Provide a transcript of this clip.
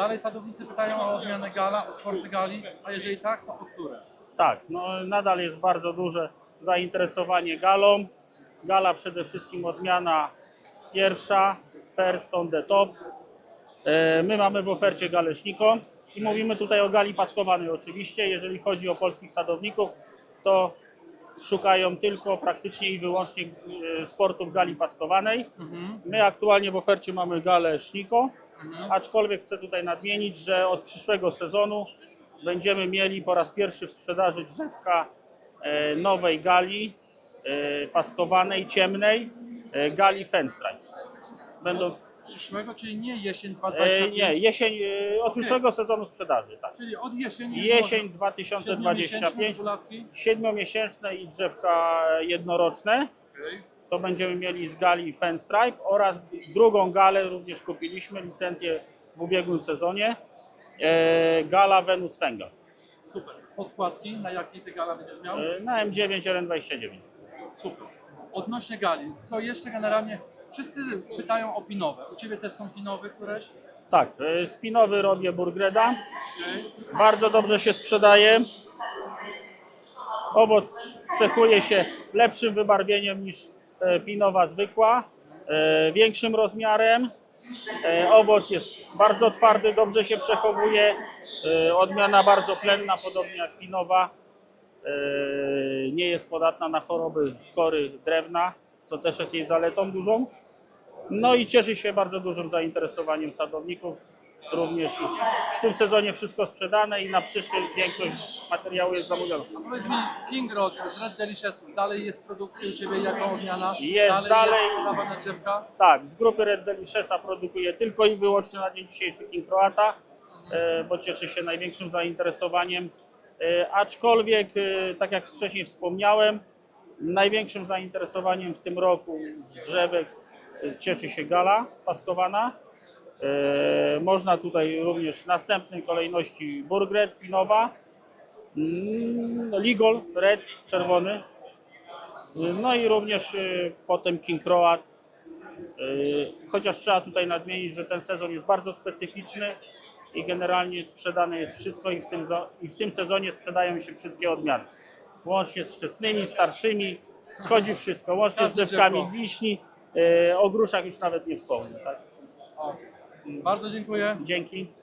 Dalej sadownicy pytają o odmianę gala, o sporty gali, a jeżeli tak, to o które? Tak, no nadal jest bardzo duże zainteresowanie galą. Gala przede wszystkim odmiana pierwsza, first on the top. E, My mamy w ofercie galę Szniką i mówimy tutaj o gali paskowanej oczywiście. Jeżeli chodzi o polskich sadowników, to szukają tylko praktycznie i wyłącznie e, sportów gali paskowanej. Mhm. My aktualnie w ofercie mamy galę Szniko. Aczkolwiek chcę tutaj nadmienić, że od przyszłego sezonu będziemy mieli po raz pierwszy w sprzedaży drzewka e, nowej gali e, paskowanej, ciemnej, e, gali Fenstripe. Będą, Przyszłego, czyli nie jesień e, 2025, nie, jesień, od przyszłego sezonu sprzedaży, tak. czyli od jesieni. Jesień Siedmiomiesięczne 2025, dwulatki. siedmiomiesięczne i drzewka jednoroczne. Okej. To będziemy mieli z gali Fenstripe oraz drugą galę również kupiliśmy, licencję w ubiegłym sezonie, e, gala Venus Fenga Super. Podkładki, na jakiej ty gala będziesz miał? e, na M9 R29. Super. Odnośnie gali, co jeszcze generalnie? Wszyscy pytają o pinowe. U Ciebie też są pinowe któreś? Tak, e, spinowy robię Burgreda, bardzo dobrze się sprzedaje. Owoc cechuje się lepszym wybarwieniem niż pinowa zwykła, e, większym rozmiarem. E, Owoc jest bardzo twardy, dobrze się przechowuje. E, Odmiana bardzo plenna, podobnie jak pinowa. E, Nie jest podatna na choroby kory drewna, co też jest jej zaletą dużą. No i cieszy się bardzo dużym zainteresowaniem sadowników. Również już w tym sezonie wszystko sprzedane i na przyszły większość materiału jest zamówiona. Powiedz mi, King Rock z Red Delicious dalej jest w produkcji u Ciebie jako odmiana? Jest dalej. dalej. Jest drzewka? Tak, z grupy Red Deliciosa produkuje tylko i wyłącznie na dzień dzisiejszy King Croata, e, bo cieszy się największym zainteresowaniem. E, Aczkolwiek, e, tak jak wcześniej wspomniałem, największym zainteresowaniem w tym roku z drzewek e, cieszy się gala paskowana. E, Można tutaj również w następnej kolejności Burgred, Pinowa, mm, Ligol, Red, czerwony, no i również e, potem King Croat. Yy, Chociaż trzeba tutaj nadmienić, że ten sezon jest bardzo specyficzny i generalnie sprzedane jest wszystko i w tym, i w tym sezonie sprzedają się wszystkie odmiany. Łącznie z wczesnymi, starszymi, schodzi wszystko, łącznie z drzewkami wiśni, o gruszach już nawet nie wspomnę. Tak? Bardzo dziękuję. Dzięki.